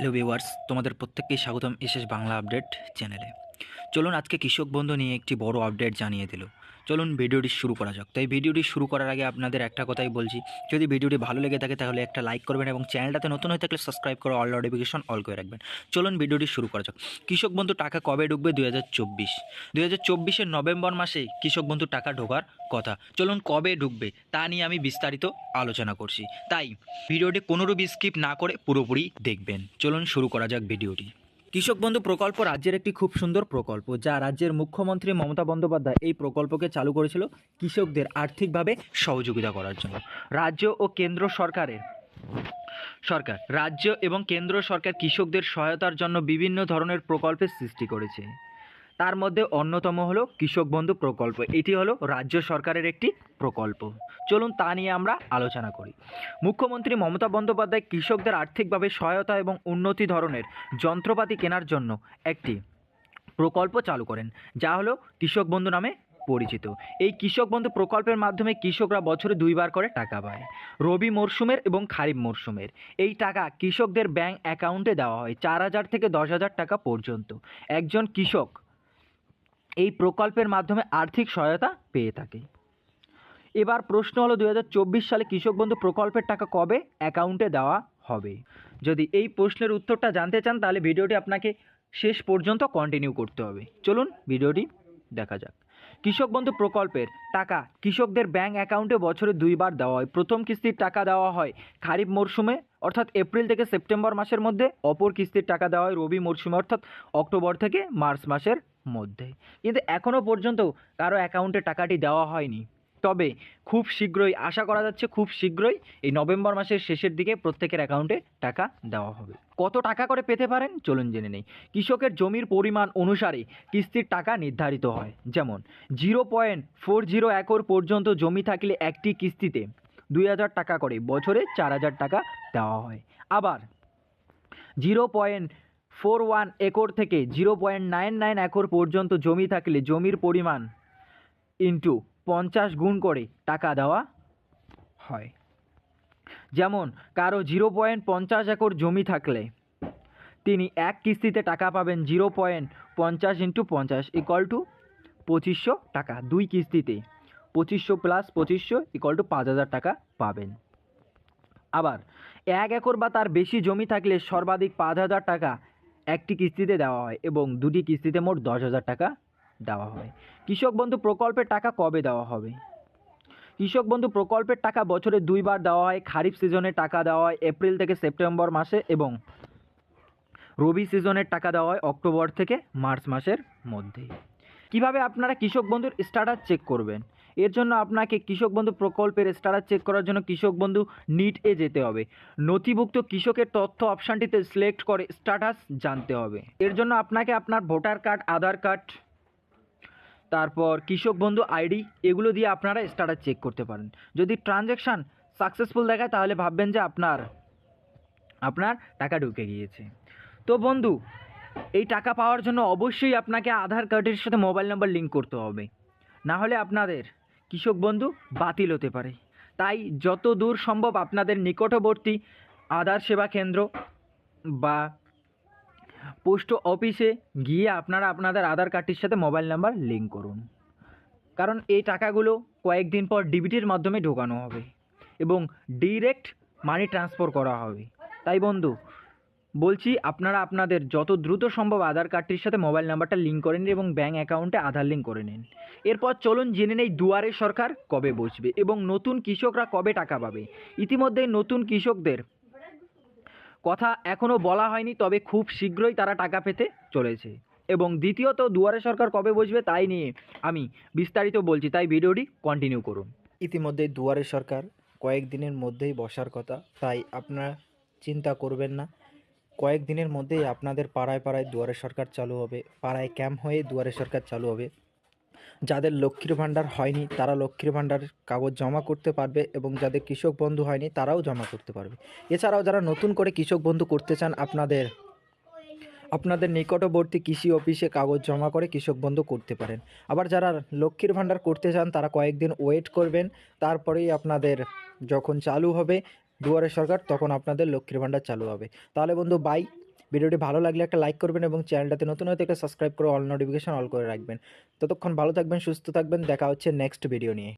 Hello viewers তোমাদের প্রত্যেককেই স্বাগতম এসএস বাংলা আপডেট চ্যানেলে চলুন আজকে কৃষক বন্ধু নিয়ে একটি বড় আপডেট জানিয়ে দিল। চলুন ভিডিওটি শুরু করা যাক। তাই ভিডিওটি শুরু করার আগে আপনাদের একটা কথাই বলছি। যদি ভিডিওটি ভালো লেগে থাকে তাহলে একটা লাইক করবেন এবং চ্যানেলটাতে নতুন হয়ে থাকলে সাবস্ক্রাইব করে অল নোটিফিকেশন অল করে রাখবেন। চলুন ভিডিওটি শুরু করা যাক। কৃষক বন্ধু টাকা কবে ঢুকবে দুই হাজার চব্বিশ? দুই হাজার চব্বিশের নভেম্বর মাসে কৃষক বন্ধু টাকা ঢোকার কথা। চলুন কবে ঢুকবে তা নিয়ে আমি বিস্তারিত আলোচনা করছি। তাই ভিডিওটি কোনোরূপ স্কিপ না করে পুরোপুরি দেখবেন। চলুন শুরু করা যাক ভিডিওটি। কৃষক বন্ধু প্রকল্প রাজ্যের একটি খুব সুন্দর প্রকল্প, যা রাজ্যের মুখ্যমন্ত্রী মমতা বন্দ্যোপাধ্যায় এই প্রকল্পকে চালু করেছিল কৃষকদের আর্থিকভাবে সহযোগিতা করার জন্য। রাজ্য ও কেন্দ্র সরকারের, সরকার, রাজ্য এবং কেন্দ্র সরকার কৃষকদের সহায়তার জন্য বিভিন্ন ধরনের প্রকল্পের সৃষ্টি করেছে। তার মধ্যে অন্যতম হলো কৃষক বন্ধু প্রকল্প। এটি হলো রাজ্য সরকারের একটি প্রকল্প। চলুন তা নিয়ে আমরা আলোচনা করি। মুখ্যমন্ত্রী মমতা বন্দ্যোপাধ্যায় কৃষকদের আর্থিকভাবে সহায়তা এবং উন্নতি ধরনের যন্ত্রপাতি কেনার জন্য একটি প্রকল্প চালু করেন, যা হলো কৃষক বন্ধু নামে পরিচিত। এই কৃষক বন্ধু প্রকল্পের মাধ্যমে কৃষকরা বছরে দুইবার করে টাকা পায়। রবি মরশুমের এবং খারিফ মরশুমের এই টাকা কৃষকদের ব্যাংক অ্যাকাউন্টে দেওয়া হয় চার হাজার থেকে দশ হাজার টাকা পর্যন্ত। একজন কৃষক এই প্রকল্পের মাধ্যমে আর্থিক সহায়তা পেয়ে থাকে। এবার প্রশ্ন হলো দু হাজার চব্বিশ সালে কৃষক বন্ধু প্রকল্পের টাকা কবে অ্যাকাউন্টে দেওয়া হবে? যদি এই প্রশ্নের উত্তরটা জানতে চান, তাহলে ভিডিওটি আপনাকে শেষ পর্যন্ত কন্টিনিউ করতে হবে। চলুন ভিডিওটি দেখা যাক। কৃষক বন্ধু প্রকল্পের টাকা কৃষকদের ব্যাংক অ্যাকাউন্টে বছরে দুইবার দেওয়া হয়। প্রথম কিস্তির টাকা দেওয়া হয় খারিফ মরশুমে অর্থাৎ এপ্রিল থেকে সেপ্টেম্বর মাসের মধ্যে অপর কিস্তির টাকা দেওয়া হয় রবি, মরশুমে, অর্থাৎ অক্টোবর থেকে মার্চ মাসের মধ্যে। কিন্তু এখনও পর্যন্ত কারও অ্যাকাউন্টে টাকাটি দেওয়া হয়নি। তবে খুব শীঘ্রই, আশা করা যাচ্ছে খুব শীঘ্রই এই নভেম্বর মাসের শেষের দিকে প্রত্যেকের অ্যাকাউন্টে টাকা দেওয়া হবে। কত টাকা করে পেতে পারেন? চলুন জেনে নেই। কৃষকের জমির পরিমাণ অনুসারে কিস্তির টাকা নির্ধারিত হয়। যেমন, zero point four zero acre পর্যন্ত জমি থাকলে একটি কিস্তিতে দুই হাজার টাকা করে, বছরে চার হাজার টাকা দেওয়া হয়। আবার zero point four one acre থেকে zero point nine nine acre পর্যন্ত জমি থাকলে জমির পরিমাণ ইন্টু পঞ্চাশ গুণ করে টাকা দেওয়া হয়। যেমন কারও জিরো পয়েন্ট পঞ্চাশ একর জমি থাকলে তিনি এক কিস্তিতে টাকা পাবেন জিরো পয়েন্ট পঞ্চাশ ইন্টু পঞ্চাশ ইকল টু পঁচিশশো টাকা দুই কিস্তিতে। পঁচিশশো প্লাস পঁচিশশো ইকল টু পাঁচ হাজার টাকা পাবেন। আবার এক একর বা তার বেশি জমি থাকলে সর্বাধিক পাঁচ হাজার টাকা একটি কিস্তিতে দেওয়া হয় এবং দুটি কিস্তিতে মোট দশ হাজার টাকা দেওয়া হয়। কৃষক বন্ধু প্রকল্পের টাকা কবে দেওয়া হবে? কৃষক বন্ধু প্রকল্পের টাকা বছরে দুইবার দেওয়া হয়, খারিফ সিজনে টাকা দেওয়া হয়, এপ্রিল থেকে সেপ্টেম্বর মাসে এবং রবি সিজনের টাকা দেওয়া হয় অক্টোবর থেকে মার্চ মাসের মধ্যে কীভাবে আপনারা কৃষক বন্ধুর স্ট্যাটাস চেক করবেন? এর জন্য আপনাকে কৃষক বন্ধু প্রকল্পের স্ট্যাটাস চেক করার জন্য কৃষক বন্ধু নিট এ যেতে হবে। নথিভুক্ত কৃষকের তথ্য অপশানটিতে সিলেক্ট করে স্ট্যাটাস জানতে হবে। এর জন্য আপনাকে আপনার ভোটার কার্ড আধার কার্ড তারপর কৃষক বন্ধু আইডি এগুলো দিয়ে আপনারা স্ট্যাটাস চেক করতে পারেন। যদি ট্রানজ্যাকশান সাকসেসফুল দেখায় তাহলে ভাববেন যে আপনার আপনার টাকা ঢুকে গিয়েছে। তো বন্ধু, এই টাকা পাওয়ার জন্য অবশ্যই আপনাকে আধার কার্ডের সাথে মোবাইল নাম্বার লিঙ্ক করতে হবে। না হলে আপনাদের কৃষক বন্ধু, বাতিল হতে পারে। তাই যত দূর সম্ভব আপনাদের নিকটবর্তী আধার সেবা কেন্দ্র বা পোস্ট অফিসে গিয়ে আপনারা আপনাদের আধার কার্ডটির সাথে মোবাইল নাম্বার লিঙ্ক করুন। কারণ এই টাকাগুলো কয়েকদিন পর ডিবিটির মাধ্যমে ঢোকানো হবে এবং ডিরেক্ট মানি ট্রান্সফার করা হবে। তাই বন্ধু বলছি, আপনারা আপনাদের যত দ্রুত সম্ভব আধার কার্ডটির সাথে মোবাইল নাম্বারটা লিঙ্ক করে নিন এবং ব্যাঙ্ক অ্যাকাউন্টে আধার লিঙ্ক করে নিন। এরপর চলুন জেনে নেই দুয়ারে সরকার কবে বসবে এবং নতুন কৃষকরা কবে টাকা পাবে। ইতিমধ্যেই নতুন কৃষকদের কথা এখনও বলা হয়নি, তবে খুব শীঘ্রই তারা টাকা পেতে চলেছে। এবং দ্বিতীয়ত, দুয়ারে সরকার কবে বসবে তাই নিয়ে আমি বিস্তারিত বলছি, তাই ভিডিওটি কন্টিনিউ করুন। ইতিমধ্যে দুয়ারে সরকার কয়েকদিনের মধ্যেই বসার কথা, তাই আপনারা চিন্তা করবেন না। কয়েকদিনের মধ্যেই আপনাদের পাড়ায় পাড়ায় দুয়ারে সরকার চালু হবে, পাড়ায় ক্যাম্প হয়ে দুয়ারে সরকার চালু হবে। যাদের লক্ষ্মীর ভাণ্ডার হয়নি, তারা লক্ষ্মীর ভাণ্ডার কাগজ জমা করতে পারবে এবং যাদের কৃষক বন্ধু হয়নি, তারাও জমা করতে পারবে। এছাড়াও যারা নতুন করে কৃষক বন্ধু করতে চান, আপনাদের আপনাদের নিকটবর্তী কৃষি অফিসে কাগজ জমা করে কৃষক বন্ধু করতে পারেন। আবার যারা লক্ষ্মীর ভাণ্ডার করতে চান, তারা কয়েকদিন ওয়েট করবেন, তারপরেই আপনাদের যখন চালু হবে দুয়ারে সরকার, তখন আপনাদের লক্ষ্মীর ভাণ্ডার চালু হবে। তাহলে বন্ধু বাই ভিডিওটি ভালো লাগলে একটা লাইক করবেন এবং চ্যানেলটাতে নতুন হয়তো একটা সাবস্ক্রাইব করে অল নোটিফিকেশন অল করে রাখবেন। ততক্ষণ ভালো থাকবেন, সুস্থ থাকবেন, দেখা হচ্ছে নেক্সট ভিডিও নিয়ে।